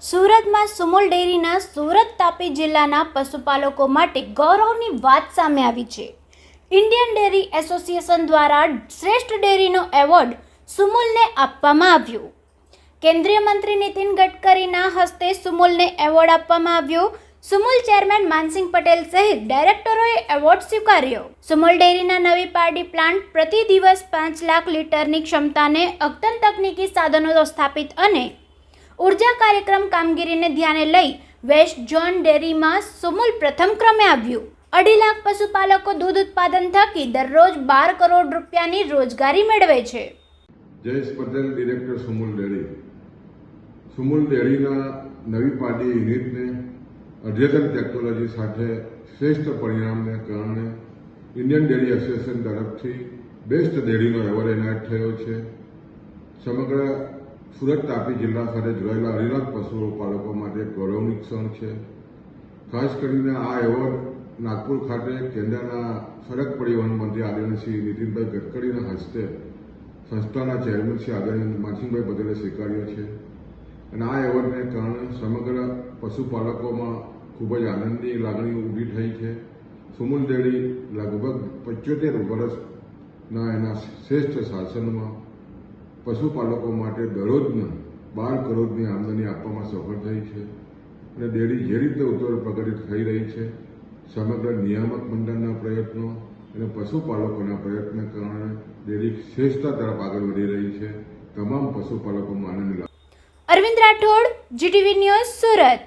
સુરતમાં સુમુલ ડેરીના સુરત તાપી જિલ્લાના પશુપાલકો માટે ગૌરવની વાત સામે આવી છે. ઇન્ડિયન ડેરી એસોસિએશન દ્વારા શ્રેષ્ઠ ડેરીનો એવોર્ડ સુમુલને આપવામાં આવ્યો. કેન્દ્રીય મંત્રી નીતિન ગડકરીના હસ્તે સુમુલને એવોર્ડ આપવામાં આવ્યો. સુમુલ ચેરમેન માનસિંહ પટેલ સહિત ડાયરેક્ટરોએ એવોર્ડ સ્વીકાર્યો. સુમુલ ડેરીના નવી પારડી પ્લાન્ટ પ્રતિ દિવસ પાંચ લાખ લીટરની ક્ષમતાને અગતન તકનીકી સાધનો સ્થાપિત અને ઊર્જા કાર્યક્રમ કામગીરીને ધ્યાને લઈ વેસ્ટ ઝોન ડેરીમાં સુમુલ પ્રથમ ક્રમે આવ્યું. અઢી લાખ પશુપાલકો દૂધ ઉત્પાદન થકી દરરોજ બાર કરોડ રૂપિયાની રોજગારી મેળવે છે. Jayesh Patel director Sumul dairy. Sumul ડેરીના નવી પાડી યુનિટને અદ્યતન ટેકનોલોજી સાથે શ્રેષ્ઠ પરિણામને કારણે ઇન્ડિયન ડેરી એસોસિએશન તરફથી બેસ્ટ ડેરીનો એવોર્ડ એનાયત થયો છે. સમગ્ર સુરત તાપી જિલ્લા સાથે જોડાયેલા અઢી પશુપાલકો માટે એક ગૌરવની ક્ષણ છે. ખાસ કરીને આ એવોર્ડ નાગપુર ખાતે કેન્દ્રના સડક પરિવહન મંત્રી આદરણીય શ્રી નીતિનભાઈ ગડકરીના હસ્તે સંસ્થાના ચેરમેન શ્રી આદરણીય માનસિંહભાઈ પટેલે સ્વીકાર્યો છે. અને આ એવોર્ડને કારણે સમગ્ર પશુપાલકોમાં ખૂબ જ આનંદની લાગણી ઊભી થઈ છે. સુમુલ ડેરી લગભગ પંચોતેર વર્ષના એના શ્રેષ્ઠ શાસનમાં પશુપાલકો માટે દરરોજના બાર કરોડની આમદની આપવામાં સફળ થઈ છે અને ડેરી જે રીતે ઉત્તર પ્રગતિ થઈ રહી છે, સમગ્ર નિયામક મંડળના પ્રયત્નો અને પશુપાલકોના પ્રયત્ન કારણે ડેરી શ્રેષ્ઠતા તરફ આગળ વધી રહી છે. તમામ પશુપાલકોમાં આનંદ અરવિંદ રાઠોડ જીટીવી ન્યૂઝ સુરત.